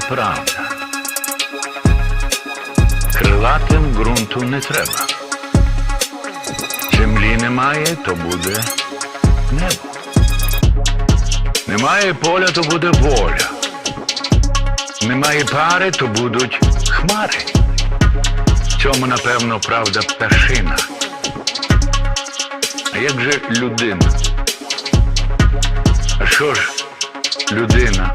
правда. Крилатим ґрунту не треба. Землі немає, то буде небо. Немає поля, то буде воля. Немає пари, то будуть хмари. Цьому, напевно, правда пташина. А як же людина? А що ж людина?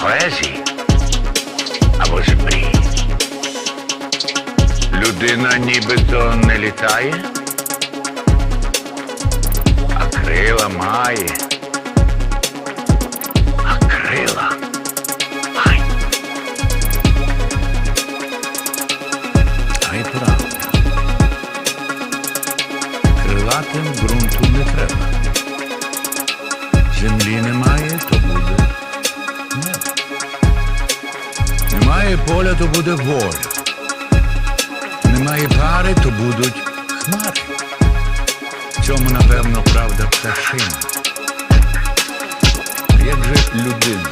поезії, або з мрії. Людина нібито не літає, а крила має. А крила має. А правда. Крилатим ґрунту не треба. Землі немає, поля, то буде воля. Немає пари, то будуть хмари. В цьому, напевно, правда пташина. Як же людина?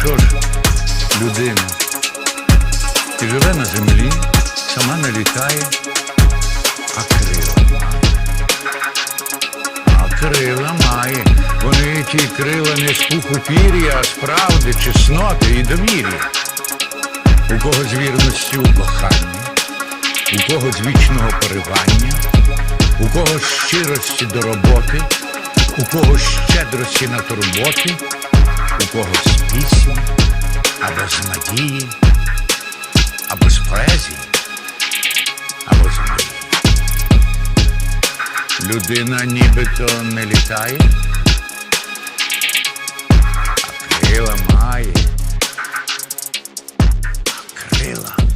Що ж людина? І живе на землі, сама не літає, а крила ті крила не з пуху пір'я, а з правди, чесноти і довір'я. У кого з вірності у коханні, у кого з вічного поривання, у кого з щирості до роботи, у кого з щедрості на турботи, у кого з пісні, або з надії, або з поезії, або з мрії. Людина нібито не літає, крила має крила.